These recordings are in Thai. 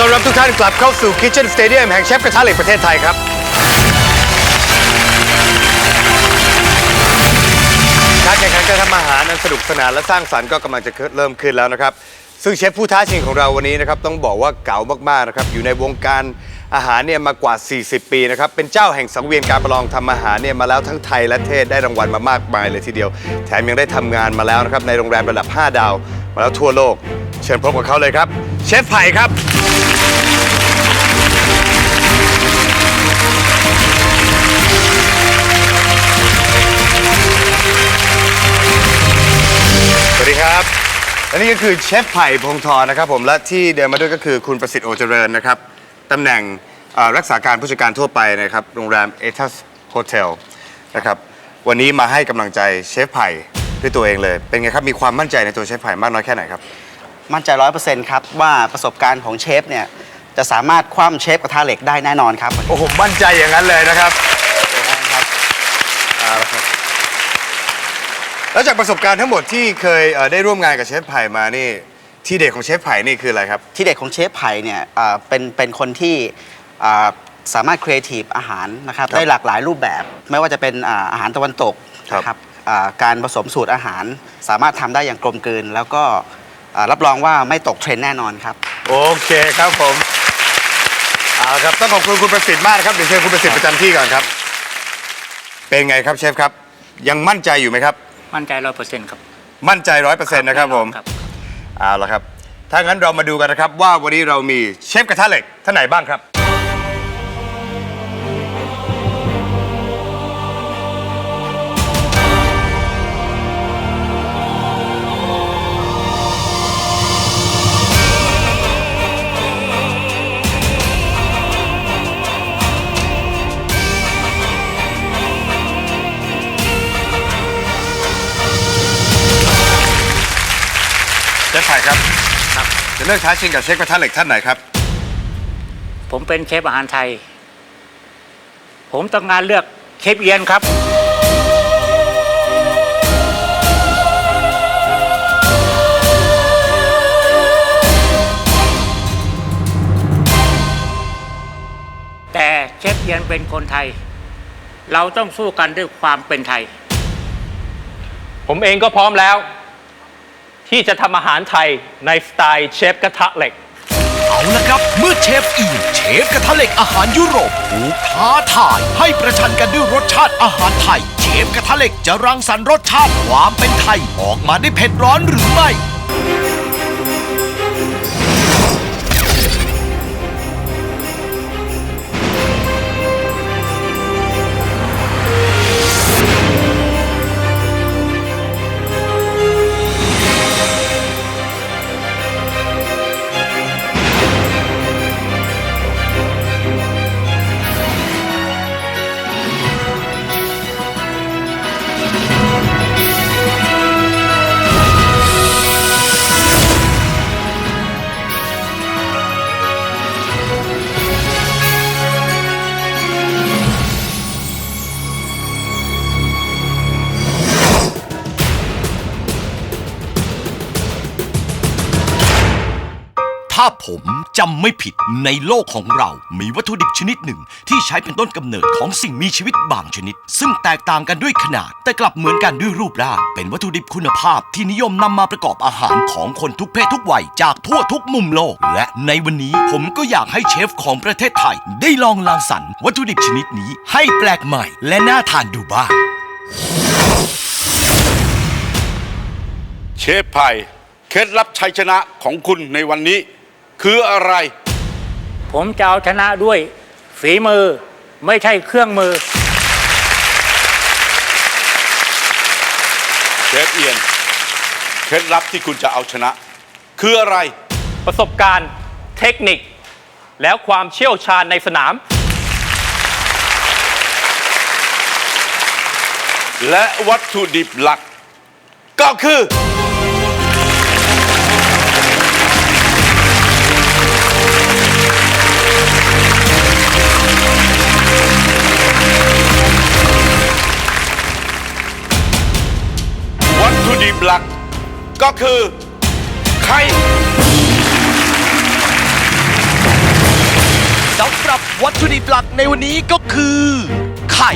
ต้อนรับทุกท่านกลับเข้าสู่ Kitchen Stadium แห่งเชฟกระทะเหล็กประเทศไทยครับ การแข่งขันการทำอาหารนั้นสนุกสนานและสร้างสรรค์ก็กำลังจะเริ่มขึ้นแล้วนะครับ ซึ่งเชฟผู้ท้าชิงของเราวันนี้นะครับต้องบอกว่าเก๋ามากๆนะครับอยู่ในวงการอาหารเนี่ยมากว่า 40 ปีนะครับเป็นเจ้าแห่งสังเวียนการประลองทำอาหารเนี่ยมาแล้วทั้งไทยและเทศได้รางวัลมามากมายเลยทีเดียว แถมยังได้ทำงานมาแล้วนะครับในโรงแรมระดับ 5 ดาว มาแล้วทั่วโลก เชิญพบกับเขาเลยครับ เชฟไผ่ครับ และนี่ก็คือเชฟไผ่พงศ์ธรนะครับผมและที่เดินมาด้วยก็คือคุณประสิทธิ์โอเจริญนะครับตำแหน่งเอ่อรักษาการผู้จัดการทั่วไปนะครับโรงแรมเอทัสโฮเทลนะครับวันนี้มาให้กำลังใจเชฟไผ่ด้วยตัวเองเลย เป็นไงครับมีความมั่นใจในตัวเชฟไผ่มากน้อยแค่ไหนครับ มั่นใจร้อยเปอร์เซ็นต์ครับ ว่าประสบการณ์ของเชฟเนี่ย จะสามารถคว่ำเชฟกระทะเหล็กได้แน่นอนครับ โอ้โหมั่นใจอย่างนั้นเลยนะครับเอาละครับ แล้วจากประสบการณ์ทั้งหมดที่เคยเอ่อได้ร่วมงานกับเชฟไผ่มานี่ที่เด็ดของเชฟไผ่นี่คืออะไรครับ ที่เด็ดของเชฟไผ่เนี่ยอ่าเป็นเป็นคนที่อ่าสามารถครีเอทีฟอาหารนะครับครับได้หลากหลายรูปแบบ ไม่ว่าจะเป็นอ่าอาหารตะวันตกครับนะครับอ่าการผสมสูตรอาหารสามารถทำได้อย่างกลมกลืน แล้วก็อ่ารับรองว่าไม่ตกเทรนด์แน่นอนครับ โอเคครับผมเอาละครับต้องขอบคุณคุณประสิทธิ์มากนะครับเดี๋ยวเชิญคุณประสิทธิ์ประจำที่ก่อนครับ เป็นไงครับเชฟครับ ยังมั่นใจอยู่ไหมครับ มั่นใจร้อยเปอร์เซ็นต์ครับ มั่นใจร้อยเปอร์เซ็นต์นะครับผมครับ เอาละครับ ถ้างั้นเรามาดูกันนะครับว่าวันนี้เรามีเชฟกระทะเหล็กท่านไหนบ้างครับ เลือกท้าชิงกับเชฟกระทะเหล็กท่านไหนครับ ผมเป็นเชฟอาหารไทย ผมต้องการเลือกเชฟเอียนครับ แต่เชฟเอียนเป็นคนไทย เราต้องสู้กันด้วยความเป็นไทย ผมเองก็พร้อมแล้ว ที่จะทำอาหารไทยในสไตล์เชฟกระทะเหล็ก เอาละครับ เมื่อเชฟอีนเชฟกระทะเหล็กอาหารยุโรปถูกท้าทายให้ประชันกันด้วยรสชาติอาหารไทย เชฟกระทะเหล็กจะรังสรรค์รสชาติความเป็นไทยออกมาได้เผ็ดร้อนหรือไม่ ถ้าผมจำไม่ผิดในโลกของเรา มีวัตถุดิบชนิดหนึ่ง ที่ใช้เป็นต้นกำเนิดของสิ่งมีชีวิตบางชนิด ซึ่งแตกต่างกันด้วยขนาด แต่กลับเหมือนกันด้วยรูปร่าง เป็นวัตถุดิบคุณภาพที่นิยมนำมาประกอบอาหารของคนทุกเพศทุกวัยจากทั่วทุกมุมโลก และในวันนี้ผมก็อยากให้เชฟของประเทศไทย ได้ลองรังสรรค์วัตถุดิบชนิดนี้ให้แปลกใหม่ และน่าทานดูบ้างเชฟไผ่เคล็ดลับชัยชนะของคุณในวันนี้ คืออะไร ผมจะเอาชนะด้วยฝีมือไม่ใช่เครื่องมือ เชฟเอียน เคล็ดลับที่คุณจะเอาชนะ คืออะไร ประสบการณ์เทคนิค แล้วความเชี่ยวชาญในสนาม และวัตถุดิบหลัก ก็คือ หลัก ก็คือไข่สำหรับวัตถุดิบหลักในวันนี้ก็คือ ไข่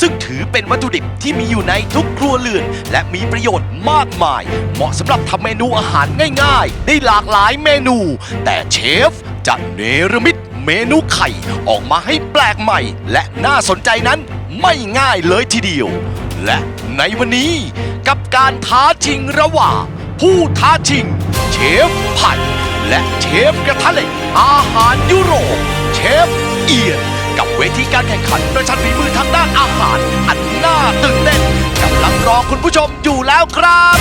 ซึ่งถือเป็นวัตถุดิบที่มีอยู่ในทุกครัวเรือน และมีประโยชน์มากมาย เหมาะสำหรับทำเมนูอาหารง่ายๆ ได้หลากหลายเมนู แต่เชฟจะเนรมิตเมนูไข่ออกมาให้แปลกใหม่ และน่าสนใจนั้นไม่ง่ายเลยทีเดียว และในวันนี้กับการท้าชิงระหว่างผู้ท้าชิง เชฟผัด และเชฟกระทะเหล็กอาหารยุโรป เชฟเอียน กับเวทีการแข่งขันประชันฝีมือทางด้านอาหาร อันน่าตื่นเต้นกำลังรอคุณผู้ชมอยู่แล้วครับ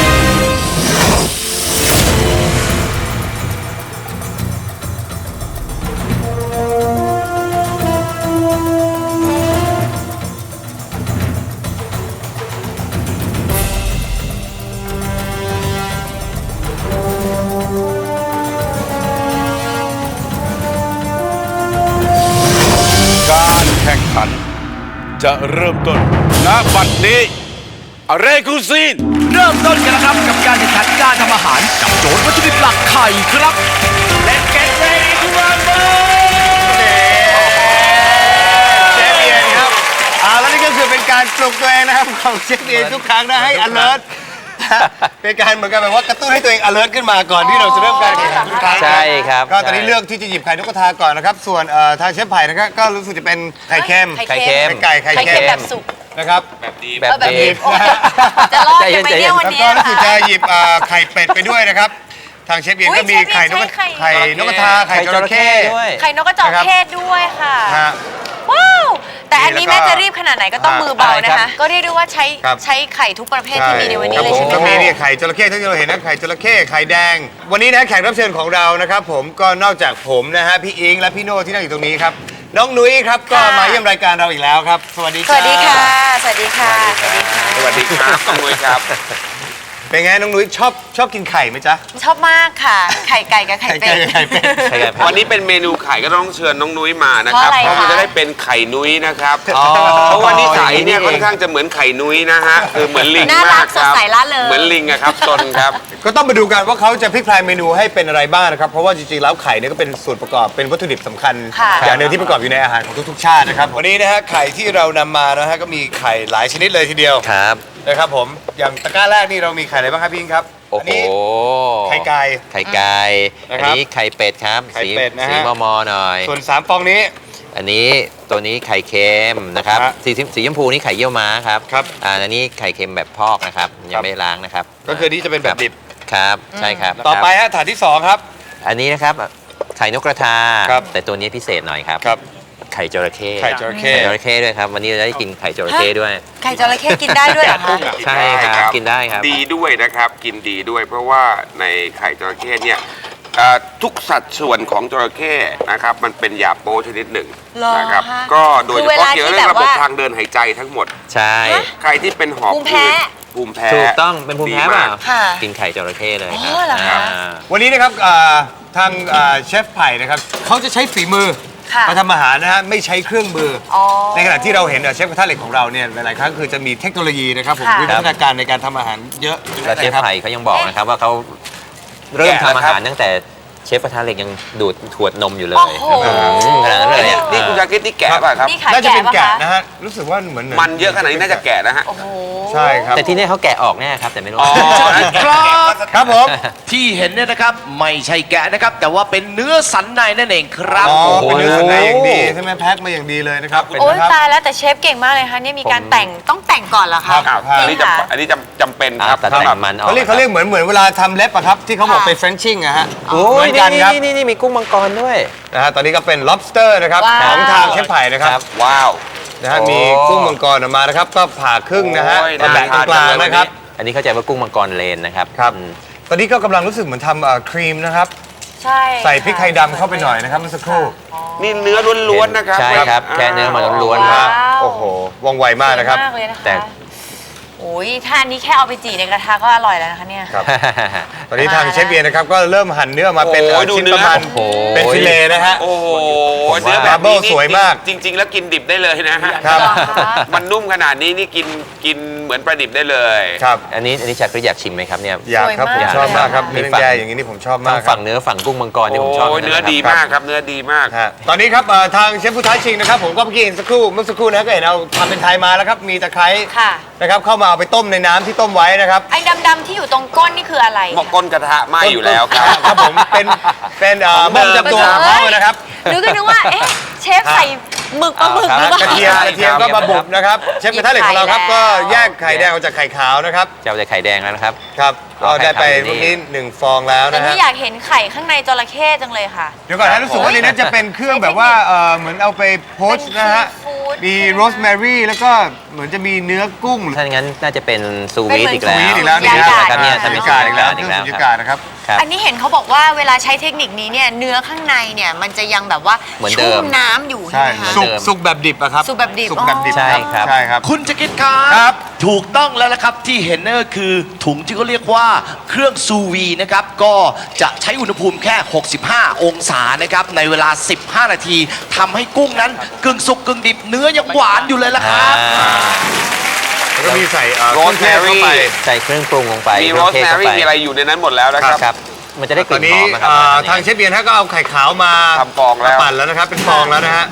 ข่งขัน จะเริ่มต้นณบัดนี้อะไรกูซีน เริ่มต้นกันนะครับกับการแข่งขันการทำอาหารกับโจทย์วัตถุดิบหลักไข่ครับ Let's get ready to rumble เชฟเอียนครับอ่าแล้วนี่ก็คือเป็นการปลุกตัวเองนะครับของเชฟเอียนทุกครั้งนะให้ alert เป็นการเหมือนกันแบบว่ากระตุ้นให้ตัวเอง alert ขึ้นมาก่อนที่เราจะเริ่มการแข่งขันทุกครั้งนะใช่ครับก็ตอนนี้เลือกที่จะหยิบไข่นกกระทาก่อนนะครับ ส่วนเอ่อทางเชฟไผ่นะครับก็รู้สึกจะเป็นไข่เค็ม ไข่เค็มไก่ไข่ไข่เค็เค็มม แบบสุก นะครับ แบบเออแบบนี้นี้จะรอดกันไหมเนี่ยวันแล้วนี้ก็รู้นะสึกคะจะหยิบเอ่อไข่เป็ดไปด้วยนะครับ ทางเชฟเอียนอุ๊ยก็มีเชฟเอียนไข่นกกระใช้ไข่ ไข่นกกระทาไข่จระเข้ไข่นกกระจอกเทศด้วยค่ะ ฮะว้าว แต่อันนี้นี่แม้แล้วก็จะรีบขนาดไหนก็ต้องอ่ามือเบานะครัคะบก็เรียกได้ว่าใช้ครับ ใช้ไข่ทุกประเภทที่มีในวันนี้ครับเลยผใช่มไหมก็มีคะเนี่ยไข่จระเข้ที่เราเห็นนะไข่จระเข้ไข่แดง วันนี้นะแขกรับเชิญของเรานะครับ ผมก็นอกจากผมนะฮะพี่อิงและพี่โน่ที่นั่งอยู่ตรงนี้ครับน้องนุ้ยครับก็มาเยี่ยมรายการเราอีกแล้วครับ สวัสดีสวัสดีค่ะ สวัสดีค่ะ สวัสดีค่ะ สวัสดีครับน้องนุ้ยครับ เป็นไงน้องนุ้ยชอบชอบกินไข่ไหมจ๊ะ ชอบมากค่ะ ไข่ไก่กับไข่เป็ด ไข่เป็ด ไข่ไก่วันนี้เป็นเมนูไข่ก็ต้องเชิญน้องนุ้ยมานะครับ เพราะอะไรมันคะจะได้เป็นไข่นุ้ยนะครับ อ๋อเพราะว่านิสัยเนี่ยค่อนข้างจะเหมือนไข่นุ้ยนะฮะ คือเหมือนลิงน่ารัมากกสคดรับ ใสล่าเริง เหมือนลิงอะครับซนครับ ก็ต้องมาดูกันว่าเขาจะพลิกแพลงเมนูให้เป็นอะไรบ้างนะครับ เพราะว่าจริงๆแล้วไข่เนี่ยก็เป็นส่วนประกอบเป็นวัตถุดิบสำคัญ ค่ะ อย่างหนึ่งที่ประกอบอยู่ในอาหารของทุกๆชาตินะครับวันนี้นะฮะไข่ที่เรานำมานะฮะก็มีไข่หลายชนิดเลยทีเดียว ครับ นะครับผมอย่างตะกร้าแรกนี่เรามีไข่อะไรบ้างครับพี่อิงครับโอ้อัโหนี้ไข่ไก่ ไข่ไก่นะอันครับนี้ไข่เป็ดครับไข่สีเป็ดนะฮะ สีมอมอหน่อย ส่วนสามฟองนี้ อันนี้ตัวนี้ไข่เค็มนะครับฮะสีสีชมพูนี่ไข่เยี่ยวม้าครับครับอ่าอันนี้ไข่เค็มแบบพอกนะครับคยัรังบ ไม่ล้างนะครับก็คือนี่จะเป็นแบบดิบครับใช่ครับต่อไปครับฮะถาดที่สองครับ อันนี้นะครับไข่นกกระทาครับ แต่ตัวนี้พิเศษหน่อยครับ ครับ ไข่จระเข้ไข่จระเข้ไข่จระเข้ด้วยครับวันนี้เราได้กินไข่จระเข้ด้วย ไข่จระเข้กินได้ด้วยเหรอคะ ใช่ครับกินได้ครับ ดีด้วยนะครับ กินดีด้วย เพราะว่าในไข่จระเข้เนี่ยเอ่อทุกสัดส่วนของจระเข้นะครับ มันเป็นยาโปชนิดหนึ่งเหรอนะครับ คะก็โดยคือเฉเวลาพาะเกี่ยวกับที่เรื่องแบบระบบว่า ทางเดินหายใจทั้งหมด ใช่ ใครที่เป็นหอบภูมิแพ้ หืดภูมิแพ้ถูกต้องเป็นภูมิแพ้เปล่าค่ะกินไข่จระเข้เลยครัอ๋อเหรอคะ อ่าวันนี้นะครับอ่าทางอ่าเชฟไผ่นะครับเขาจะใช้ฝีมือ ค่ะมาทำอาหารนะฮะไม่ใช้เครื่องมือออในขณะที่เราเห็นอะเชฟกระทะเหล็กของเราเนี่ยหลายๆครั้งคือจะมีเทคโนโลยีนะครับผมค่ะ วิวัฒนาการในการทำอาหารเยอะแล้วเชฟนะครับ ไผ่เขายังบอกนะครับว่าเขาเริ่มแกะทำอานะครับหารตั้งแต่ เชฟกระทะเหล็กยังดูดขวดนมอยู่เลยโอ้โห อืมขนาดนั้นเลยอะนี่คุณชาคิดนี่แกะป่ะครับ นี่ขาน่าจะแกะเป็นปะแกะคะนะฮะ รู้สึกว่าเหมือนมันเยอะขนาดนี้น่าจะแกะนะฮะ โอ้โห ใช่ครับแต่ที่นี่เขาแกะออกแน่ครับ แต่ไม่รู้ อ๋อ ครับครับผม ที่เห็นเนี่ยนะครับไม่ใช่แกะนะครับ แต่ว่าเป็นเนื้อสันในนั่นเองครับอ๋อเป็นเนื้อสันในอย่างดีใช่ไหมแพ็คมาอย่างดีเลยนะครับเป็นโอ้ยนะครับ ตายแล้วแต่เชฟเก่งมากเลยค่ะเนี่ยมีการแต่งต้องแต่งก่อนเหรอคะครับ อันนี้จริงจำค่ะอันนี้จำจำเป็นอ่าครับแต่แต่งมันออกเขาเรียกเขาเรียกเหมือนเหมือนเวลาทำเล็บอะครับ ที่เขาบอกค่ะไปเฟรนชิ่งอะฮะ โอ้เหมืยอนนี่กันครับนี่นี่นี่มีกุ้งมังกรด้วย นะฮะตอนนี้ก็เป็น lobster นะครับว้าว ของทางเชฟไผ่นะครับว้าว นะฮะโอ้มีกุ้งมังกรออกมานะครับ ก็ผ่าครึ่งนะฮะโอ้ยมาแบ่งตรงกลางน่าทานจังเลย นะครับ อันนี้เข้าใจว่ากุ้งมังกรเลนนะครับครับ อืมตอนนี้ก็กำลังรู้สึกเหมือนทำเอ่อครีมนะครับ ใช่ใส่พริกไทยดำเข้าไปหน่อยนะครับเมื่อสักครู่นี่เนื้อล้วนๆนะครับใช่ครับ แค่เนื้อมันล้วนว้าวโอ้โหว่องไวมากนะครับ สวยมากเลยนะคะแต่ โอ้ยถ้าอันนี้แค่เอาไปจี่ในกระทะก็อร่อยแล้วนะคะเนี่ย ครับ ตอนนี้ทางเชฟเบียร์นะครับก็เริ่มหั่นเนื้อมาเป็นโอ้ยเอ่อดูชิ้นเนื้ปอ ระมาณโอ้โห เป็นฟิเลนะฮะ โอ้โหผมว่า เนื้อแบบนี้ Bubble สวยมาก จริง ๆ แล้วกินดิบได้เลยนะฮะครับ มันนุ่มขนาดนี้นี่กินกินเหมือนปลาดิบได้เลย ครับอันนี้อันนี้ชาคริสอยากชิมไหมครับเนี่ย อยากครับผมชอบมากครับมีเนื้อฝั่งแย่อย่างนี้นี่ผมชอบมาทั้กงครัฝั่บ งเนื้อฝั่งกุ้งมังกรที่ผมชอบโอ้ยเนื้อดีมากครับเนื้อดีมาก ฮะตอนนี้ครับเอ่อทางเชฟผู้ท้าชิงนะครับผมก็เมื่อกี้เห็นสักครู่เมื่อสักครู่นะก็เห็นเอาทำเป็นไทยมาแล้วครับมีตะไคร้ค่ะนะครับเข้ามาเอาไปต้มในน้ำที่ต้มไว้นะครับไอ้ดำๆที่อยู่ตรงก้นนี่คืออะไรหมกก้นกระทะไหม้อยู่แล้วครับ ครับผมเป็นเป็นเอ่อของเดิมบ้องจำตัวของเขานะครับหนูก็นึกว่า เอ๊ะ เชฟใส่ หมึกปลาหมึกหรือเปล่ากระเทียมกระเทียมก็มาบุบนะครับเชฟกระทะเหล็กของเราครับหยิบไข่ก็แล้วแยกไข่แดงออกจากไข่ขาวนะครับจะเอาแต่ไข่แดงแล้วนะครับ ครับก็เอาไข่ได้ไปขาวอยู่นี่เมื่อกี้หนึ่งฟองแล้วแต่นะฮะนี่อยากเห็นไข่ข้างในจระเข้จังเลยค่ะ เดี๋ยวก่อนนะรู้สึกว่าในนั้นจะเป็นเครื่องแบบว่าเอ่อเหมือนเอาไปโพสต์นะฮะ เป็น seafood มีใช่ไหมโรสแมรี่แล้วก็เหมือนจะมีเนื้อกุ้งถ้าอย่างนั้นน่าจะเป็นซูเป็นวีเหมืดอนอีกแล้ววีดอีกแล้วนี่สุญญากาศครับ เนี่ยใช่ถ้าไหมเป็นกาศอีกแล้วอีเคกรื่องแล้วสุญคญารับกาศนะครับ ครับ อันนี้เห็นเขาบอกว่าเวลาใช้เทคนิคนี้เนี่ยเนื้อข้างในเนี่ยมันจะยังแบบว่าเหมือนเดิชุ่มมน้ำอยู่ใช่ใช่ไหมคะ สุกสุกแบบดิบอะครับสุกแบบดิบ สุกแบบดิบอ๋อ ใช่ครับ ใช่ครับ คุณจะคิดครับครับ ถูกต้องแล้วละครับที่เห็นนั่นก็คือถุงที่เขาเรียกว่าเครื่องซูวีนะครับก็จะใช้อุณหภูมิแค่ 65 องศานะครับในเวลา 15 นาทีทำให้กุ้งนั้นกึ่งสุกกึ่งดิบเนื้อยังหวานอยู่เลยละครับ อ่า แล้วก็มีใส่เอ่อโรสแมรี่เคองเทศเข้าไปใส่เครื่องปรุงลงไปมีเคโรองสเทศแมเข้ารี่ไปมีอะไรอยู่ในนั้นหมดแล้วนะครับครับ มันจะได้กตอลิ่นนหนี้อมนะครับเอ่ออันนี้ทางเชฟเบียร์ท่านก็เอาไข่ขาวมาทำฟองแล้ว มาปั่นแล้วนะครับ เป็นฟองแล้วนะฮะ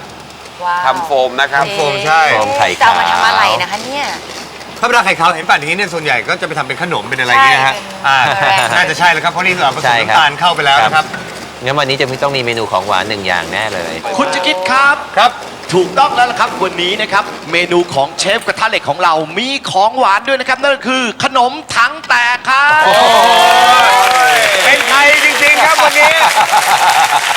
ว้าวทำโฟมนะครับโฟมใช่ โฟมไข่ขาวจะเอามาทำอะไรนะคะเนี่ย ถ้าเวลาไข่ขาวเห็นป่านอย่างนี้เนี่ยส่วนใหญ่ก็จะไปทำเป็นขนมเป็นอะไรอย่างเงี้ยฮะใช่อ่าเป็น น่าจะใช่แล้วครับเพราะนี่เราผสใช่มครับ น้ำตาลเข้าไปแล้วนะครับงั้นวันนี้จะต้องมีเมนูของหวานหนึ่งอย่างแน่เลย คุณจะคิดครับ ครับ ถูกต้องแล้วละครับวันนี้นะครับ เมนูของเชฟกระทะเหล็กของเรามีของหวานด้วยนะครับ นั่นก็คือขนมถังแตกครับ เป็นไทยจริงๆครับวันนี้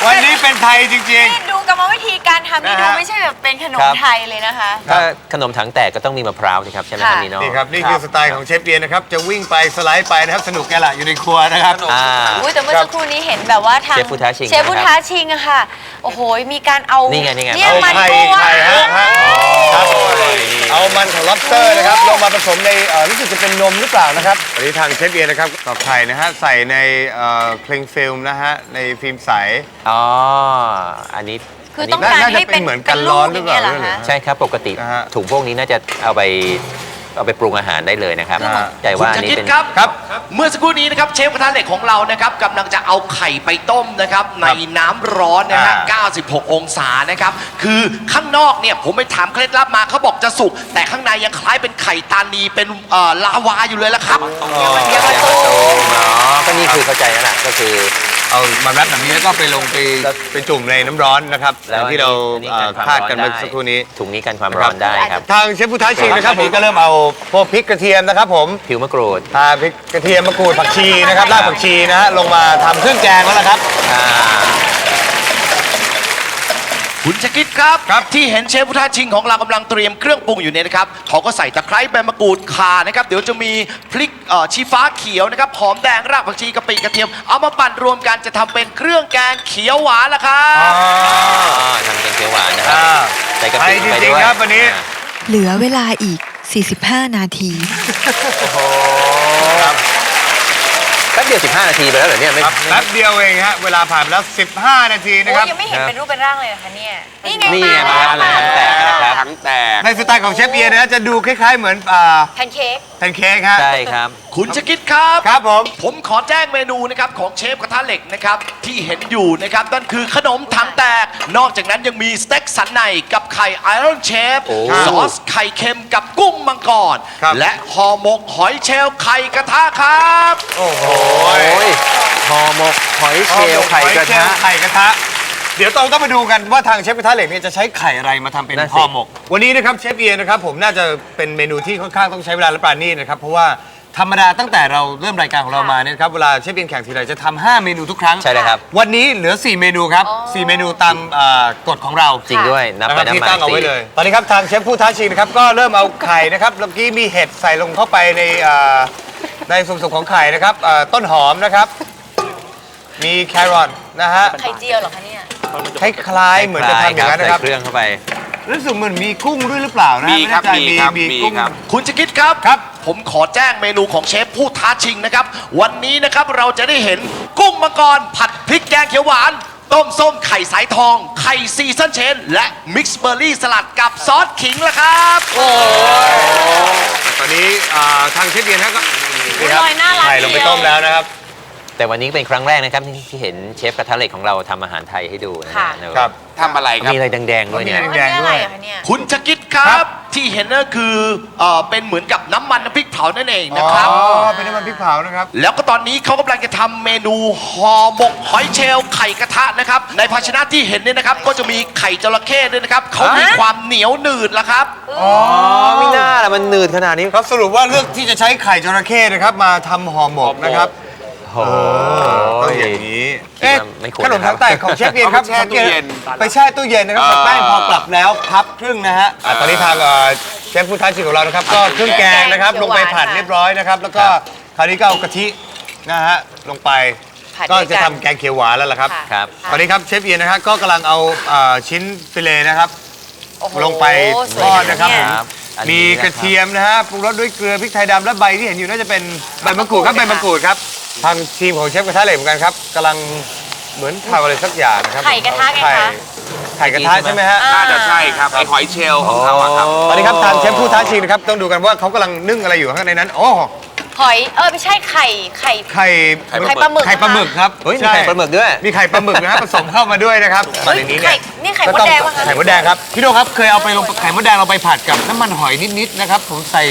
วันนี้เป็นไทยจริง นี่ดูกรรมวิธีการทำนี่นะดูฮะไม่ใช่แบบเป็นขนมครับไทยเลยนะคะ ถ้าขนมถังแตกก็ต้องมีมะพร้าวสิครับ ใช่ไหมครับค่ะ นีโน่ๆ นี่ครับนี่คือสไตล์ของเชฟเบียร์นะครับ จะวิ่งไปสไลด์ไปนะครับ สนุกแกละอยู่ในครัวนะครับ อ่า อุ้ยแต่เมื่อสักครู่นี้เห็นแบบว่าทางเชฟผู้ท้าชิงเชฟผู้นะครับท้าชิงอะค่ะ โอ้โห มีการเอานี่ไงนี่ไง เนี่ยเอามันไข่กุ้งไข่ฮะฮะครับโอ้ย เอามันของ lobster นะครับลงมาผสมในเอ่อรู้สึกจะเป็นนมหรือเปล่านะครับ วันนี้ทางเชฟเบียร์นะครับต่อไข่นะฮะใส่ในเคลงฟิล์มนะฮะในฟิล์มใส อ๋อ อันนี้คืออันต้องนี้การน่าจะให้เป็นเป็นเหมือนกันร้อนหรือเปล่า ป็นกย่งงี้ยเหรอคะ ใช่ครับปกติ นะฮะ ถุงพวกนี้น่าจะเอาไป เอาไปปรุงอาหารได้เลยนะครับอ่าแต่คุว่าณอันจะนี้คิดเป็น ครับ ครับ เมื่อสักครู่นี้นะครับเชฟกระทะเหล็กของเรานะครับกำลังจะเอาไข่ไปต้มนะครับในน้ำร้อนนะฮะ อ่า 96 องศานะครับ คือข้างนอกเนี่ยผมไปถามเคล็ดลับมาเขาบอกจะสุก แต่ข้างในยังคล้ายเป็นไข่ตานีเป็นเอ่อลาวาอยู่เลยละครับเดี๋ยวมาตูมอ๋อก็นี่คือเข้าใจแล้วล่ะก็คือ เอามาแรปแบบนี้แล้วก็ไปลงไปไปจุ่มในน้ำร้อนนะครับอย่างที่เราอันนี้เอ่อความคาดกันร้เมื่ออได้สักครู่นี้ ถุงนี้กันความร้อนได้ครับ ทางเชฟผู้ท้าชิงนะครับผมก็เริ่มเอาพวกพริกกระเทียมนะครับผมผิวมะกรูด อ่าพริกกระเทียมมะกรูดผักชีนะครับรากผักชีนะฮะลงมาทำเครื่องแกงแล้วนะครับ อ่า คุณจะคิดครับครับ ที่เห็นเชฟพุทธาชิงของเรากำลังเตรียมเครื่องปรุงอยู่เนี่ยนะครับเขาก็ใส่ตะไคร้ใบมะกรูดข่านะครับ เดี๋ยวจะมีพริกเอ่อชี้ฟ้าเขียวนะครับหอมแดงรากผักชีกะปิกระเทียม เอามาปั่นรวมกันจะทำเป็นเครื่องแกงเขียวหวานละครับอ๋อทำแกงเขียวหวานนะครับ อ่าใส่กะไทปิยจไปริงด้วยๆครับวันนี้ อ่าเหลือเวลาอีก 45 นาที แป๊บเดียว15 นาทีไปแล้วเหรอเนี่ยไม่ครับแป๊บเดียวเองฮะเวลาผ่านไปแล้ว 15 นาทีนะโอ้ครับ ยังไม่เห็นเป็นรูปเป็นร่างเลยนะคะเนี่ย นี่ไงนี่ไงมามาแล้วมาแตกนะครับถังแตกในสไตล์ของเชฟเอียนนะฮะจะดูคล้ายๆเหมือนอ่าแพนเค้กแพนเค้กฮะใช่ครับ คุณจะคิดครับ ครับผม ผมขอแจ้งเมนูนะครับของเชฟกระทะเหล็กนะครับที่เห็นอยู่นะครับนั่นคือขนมถังแตก นอกจากนั้นยังมีสเต็กสันในกับไข่ไอรอนเชฟโอ้ ซอสไข่เค็มกับกุ้งมังกร ครับ และห่อหมกหอยเชลล์ไข่กระทะครับ โอ้โหโอ้ยห่อหมกหอยเชลล์ไข่กระทะ ไข่กระทะ เดี๋ยวเราต้องมาดูกันว่าทางเชฟกระทะเหล็กเนี่ยจะใช้ไข่อะไรมาทำเป็นนั่นสิ ห่อหมก วันนี้นะครับเชฟเอียนนะครับผมน่าจะเป็นเมนูที่ค่อนข้างต้องใช้เวลาและปราณีตนะครับเพราะว่าธรรมดาตั้งแต่เราเริ่มรายการของเรามาเนี่ยนะครับเวลาเชฟเอียนแข่งทีไรจะทำห้าเมนูทุกครั้ง ใช่เลยครับ วันนี้เหลือ 4 เมนูครับ4เมนูตามเอ่อกฎของเรา จริงด้วยนับไปนะครับนับที่มาตั้งเอาไว้สิเลย ตอนนี้ครับ ทางเชฟผู้ท้าชิงนะครับ ก็เริ่มเอาไข่นะครับเมื่อกี้มีเห็ดใส่ลงเข้าไปในเอ่อ ในส่วนผสมของไข่นะครับเอ่อต้นหอมนะครับ มีแครอทนะฮะ ไข่เจียวเหรอคะเนี่ย คล้ายๆเหมือนจะทำอย่างนั้นนะครับ ใส่เครื่องเข้าไป รู้สึกเหมือนมีกุ้งด้วยหรือเปล่านะมีครับไแน่ใจมีครับมีมีกุ้ง ครับ คุณจะคิดครับ ครับผผมขอแจ้งเมนูของเชฟผู้ท้าชิงนะครับ วันนี้นะครับเราจะได้เห็นกุ้งมังกร ผัดพริกแกงเขียวหวาน ต้มส้มไข่สายทอง ไข่ซีซันเชน และมิกซ์เบอร์รี่สลัดกับซอสขิงละครับ ตอนนี้อ่าทางเชฟเอียนฮะก็ นี่ครับโอ้ยน่ารักไข่ลงไปเชียวต้มแล้วนะครับ แต่วันนี้เป็นครั้งแรกนะครับที่ที่เห็นเชฟกระทะเหล็กของเราทำอาหารไทยให้ดูนะค่ะนะครับ ทำอะไรครับ มีอะไรแดงๆด้วยเนี่ยอันนี้อะไรอะคะเนี่ยคุณชะกิดครับที่เห็นนั่นคือเอ่อเป็นเหมือนกับน้ำมันน้ำพริกเผานั่นเองนะครับ อ๋อเป็นน้ำมันพริกเผานะครับ แล้วก็ตอนนี้เขากำลังจะทำเมนูห่อหมกหอยเชลล์ไข่กระทะนะครับ ในภาชนะที่เห็นเนี่ยนะครับ ก็จะมีไข่จระเข้ด้วยนะครับเขามีความเหนียวหนืดละครับ อ๋อไม่น่าละมันหนืดขนาดนี้ ครับสรุปว่าเลือกที่จะใช้ไข่จระเข้นะครับ มาทำห่อหมกนะครับ โอ้โหต้องอย่างนี้ คิดเอ๊ะว่าไม่ควรขนมนะครับทางใต้ของเชฟเอียนครับเอาไปแช่ตู้เย็นไปแช่ตู้เย็นนะครับแต่แป้งพอกลับแล้วพับครึ่งนะฮะอะตอนนี้ทางเอ่อเชฟผู้ท้าชิงของเรานะครับ ก็เครื่องแกงนะครับ ลงไปผัดเรียบร้อยนะครับ แล้วก็คราวนี้ก็เอากะทินะฮะลงไป ผัดก็ด้วยกันจะทำแกงเขียวหวานแล้วล่ะครับค่ะครับ ตอนนี้ครับเชฟเอียนนะครับก็กำลังเอาเอ่อชิ้นฟิเลนะครับ โอ้โหลงไปสทวยอดนะครับ ผม ครับ อันนี้มีกระเทียมนะฮะปรุงรสด้วยเกลือพริกไทยดำและใบที่เห็นอยู่น่าจะเป็นใบมะกรูดครับใบมะกรูดครับทางทีมของเชฟกระทะเหล็กเหมือนกันครับกำลังเหมือนทำอะไรสักอย่างนะครับไข่กระทะไงคะข่ไข่กระทะใช่ไหมฮะน่าจะใช่ครับไอหอยเชลล์ของเขาอะครับ ตอนนี้ครับทางเชฟผู้ท้าชิงนะครับต้องดูกันว่าเขากำลังนึ่งอะไรอยู่ข้างในนั้นโอ้ หอย เออไม่ใช่ไข่ไข่ ไข่ไข่ปลาหมึก ไข่ปลาหมึกครับเฮ้ยมีใช่ไข่ปลาหมึกด้วย มีไข่ปลาหมึกนะฮะผสมเข้ามาด้วยนะครับตอนนี้ไข่เนี่ยนี่ไข่มดแดงปะคะไข่มดแดงครับพี่โดครับเคยเอาไปลงไข่มดแดงเราไปผัดกับน้ำมันหอยนิดๆนะครับผมใส่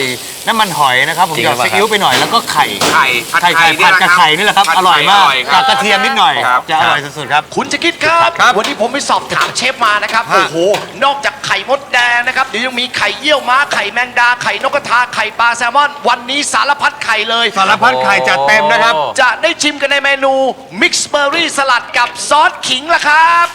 น้ำมันหอยนะครับผมจริหงยอดหรือเปล่าซีอิ๊วไปหน่อยแล้วก็ไข่ไข่ผัดไข่ไข่ไข่ผัดกับไข่นี่แหละครับผัดอร่อยมากไข่คกัรับบกระเทียมนิดหน่อยครับจะอร่อยสุดๆครับคุณจะคิดครับครับวันนี้ผมไปสอบถามเชฟมานะครับฮะโอ้โหนอกจากไข่มดแดงนะครับเดี๋ยวยังมีไข่เยี่ยวม้าไข่แมงดาไข่นกกระทาไข่ปลาแซลมอนวันนี้สารพัดไข่เลยสารพัดไข่จัดเต็มนะครับโอ้จะได้ชิมกันในเมนูมิกซ์เบอร์รี่สลัดกับซอสขิงละครับ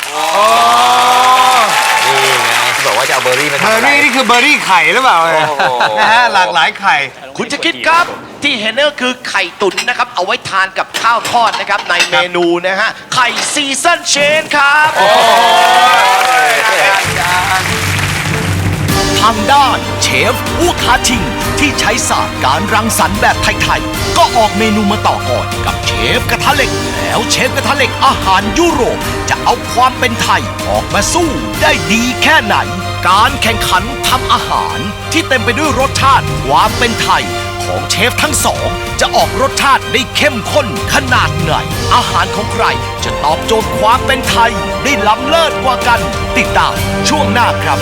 นี่ไงที่บอกว่าจะเอาเบอร์รี่มาเบทำออะร์ไร รี่นี่คือเบอร์รี่ไข่หรือเปล่าเนี่ยโอ้โห นะฮะหลากหลายไข่ คุณจะคิดครับที่เห็นนี่ก็คือไข่ตุ๋นนะครับ เอาไว้ทานกับข้าวทอดนะครับ ในเมนูนะฮะ ไข่ซีซันเชนครับ ทางด้านเชฟผู้ท้าชิง ที่ใช้ศาสตร์การรังสรรค์แบบไทยๆ ก็ออกเมนูมาต่อก่อนกับเชฟกระทะเหล็ก แล้วเชฟกระทะเหล็กอาหารยุโรป จะเอาความเป็นไทยออกมาสู้ได้ดีแค่ไหน การแข่งขันทำอาหารที่เต็มไปด้วยรสชาติความเป็นไทยของเชฟทั้งสอง จะออกรสชาติได้เข้มข้นขนาดไหน อาหารของใครจะตอบโจทย์ความเป็นไทย ได้ล้ำเลิศกว่ากัน ติดตามช่วงหน้าครับ